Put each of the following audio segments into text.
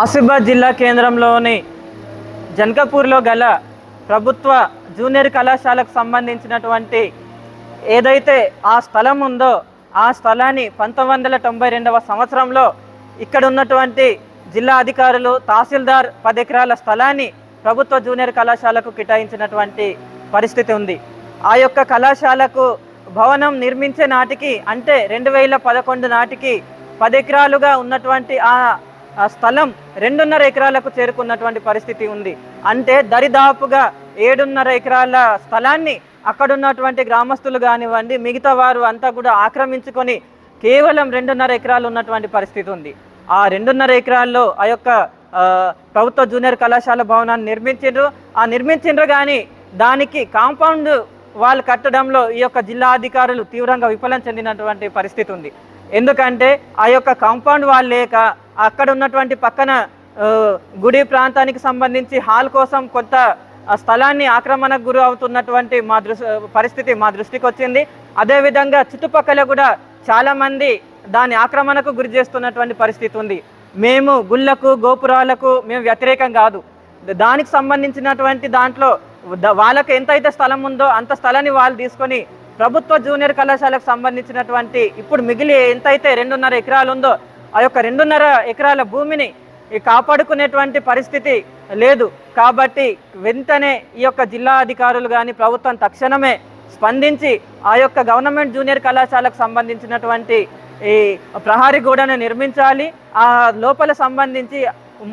ఆసిఫాబాద్ జిల్లా కేంద్రంలోని జనకపూర్లో గల ప్రభుత్వ జూనియర్ కళాశాలకు సంబంధించినటువంటి ఏదైతే ఆ స్థలం ఉందో ఆ స్థలాన్ని పంతొమ్మిది వందల తొంభై రెండవ సంవత్సరంలో ఇక్కడ ఉన్నటువంటి జిల్లా అధికారులు తహసీల్దార్ పది ఎకరాల స్థలాన్ని ప్రభుత్వ జూనియర్ కళాశాలకు కేటాయించినటువంటి పరిస్థితి ఉంది. ఆ యొక్క కళాశాలకు భవనం నిర్మించే నాటికి అంటే రెండు వేల పదకొండు నాటికి పది ఎకరాలుగా ఉన్నటువంటి ఆ ఆ స్థలం రెండున్నర ఎకరాలకు చేరుకున్నటువంటి పరిస్థితి ఉంది. అంటే దరిదాపుగా ఏడున్నర ఎకరాల స్థలాన్ని అక్కడున్నటువంటి గ్రామస్తులు కానివ్వండి మిగతా వారు అంతా కూడా ఆక్రమించుకొని కేవలం రెండున్నర ఎకరాలు ఉన్నటువంటి పరిస్థితి ఉంది. ఆ రెండున్నర ఎకరాల్లో ఆ యొక్క ప్రభుత్వ జూనియర్ కళాశాల భవనాన్ని నిర్మించిండ్రు. ఆ నిర్మించిండ్రు కానీ దానికి కాంపౌండ్ వాళ్ళు కట్టడంలో ఈ యొక్క జిల్లా అధికారులు తీవ్రంగా విఫలం చెందినటువంటి పరిస్థితి ఉంది. ఎందుకంటే ఆ యొక్క కాంపౌండ్ వాల్ లేక అక్కడ ఉన్నటువంటి పక్కన గుడి ప్రాంతానికి సంబంధించి హాల్ కోసం కొత్త స్థలాన్ని ఆక్రమణకు గురి అవుతున్నటువంటి మా దృష్టి పరిస్థితి మా దృష్టికి వచ్చింది. అదేవిధంగా చుట్టుపక్కల కూడా చాలామంది దాని ఆక్రమణకు గురి చేస్తున్నటువంటి పరిస్థితి ఉంది. మేము గుళ్ళకు గోపురాలకు మేము వ్యతిరేకం కాదు. దానికి సంబంధించినటువంటి దాంట్లో వాళ్ళకి ఎంతైతే స్థలం ఉందో అంత స్థలాన్ని వాళ్ళు తీసుకొని ప్రభుత్వ జూనియర్ కళాశాలకు సంబంధించినటువంటి ఇప్పుడు మిగిలి ఎంతైతే రెండున్నర ఎకరాలు ఉందో ఆ యొక్క రెండున్నర ఎకరాల భూమిని కాపాడుకునేటువంటి పరిస్థితి లేదు. కాబట్టి వెంటనే ఈ యొక్క జిల్లా అధికారులు కానీ ప్రభుత్వం తక్షణమే స్పందించి ఆ యొక్క గవర్నమెంట్ జూనియర్ కళాశాలకు సంబంధించినటువంటి ఈ ప్రహారీ గోడను నిర్మించాలి. ఆ లోపల సంబంధించి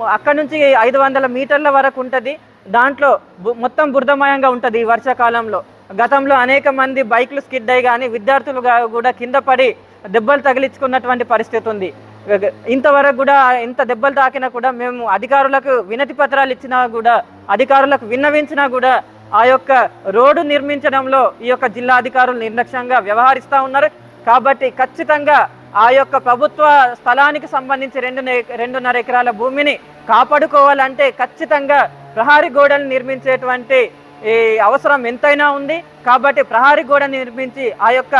అక్కడ నుంచి ఐదు వందల మీటర్ల వరకు ఉంటుంది. దాంట్లో బు- మొత్తం బురదమయంగా ఉంటుంది ఈ వర్షాకాలంలో. గతంలో అనేక మంది బైక్లు స్కిడ్ అయ్యి కానీ విద్యార్థులు కూడా కింద పడి దెబ్బలు తగిలించుకున్నటువంటి పరిస్థితి ఉంది. ఇంతవరకు కూడా ఇంత దెబ్బలు తాకినా కూడా మేము అధికారులకు వినతి పత్రాలు ఇచ్చినా కూడా అధికారులకు విన్నవించినా కూడా ఆ యొక్క రోడ్డు నిర్మించడంలో ఈ యొక్క జిల్లా అధికారులు నిర్లక్ష్యంగా వ్యవహరిస్తూ ఉన్నారు. కాబట్టి ఖచ్చితంగా ఆ యొక్క ప్రభుత్వ స్థలానికి సంబంధించి రెండు రెండున్నర ఎకరాల భూమిని కాపాడుకోవాలంటే ఖచ్చితంగా ప్రహారీ గోడలు నిర్మించేటువంటి ఈ అవసరం ఎంతైనా ఉంది. కాబట్టి ప్రహారీ గోడ నిర్మించి ఆ యొక్క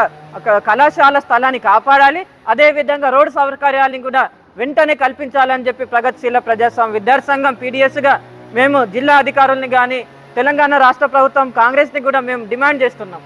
కళాశాల స్థలాన్ని కాపాడాలి. అదేవిధంగా రోడ్డు సౌకర్యాలను కూడా వెంటనే కల్పించాలని చెప్పి ప్రగతిశీల ప్రజాస్వామ్య విద్యార్థి సంఘం పీడిఎస్గా మేము జిల్లా అధికారుల్ని కానీ తెలంగాణ రాష్ట్ర ప్రభుత్వం కాంగ్రెస్ని కూడా మేము డిమాండ్ చేస్తున్నాం.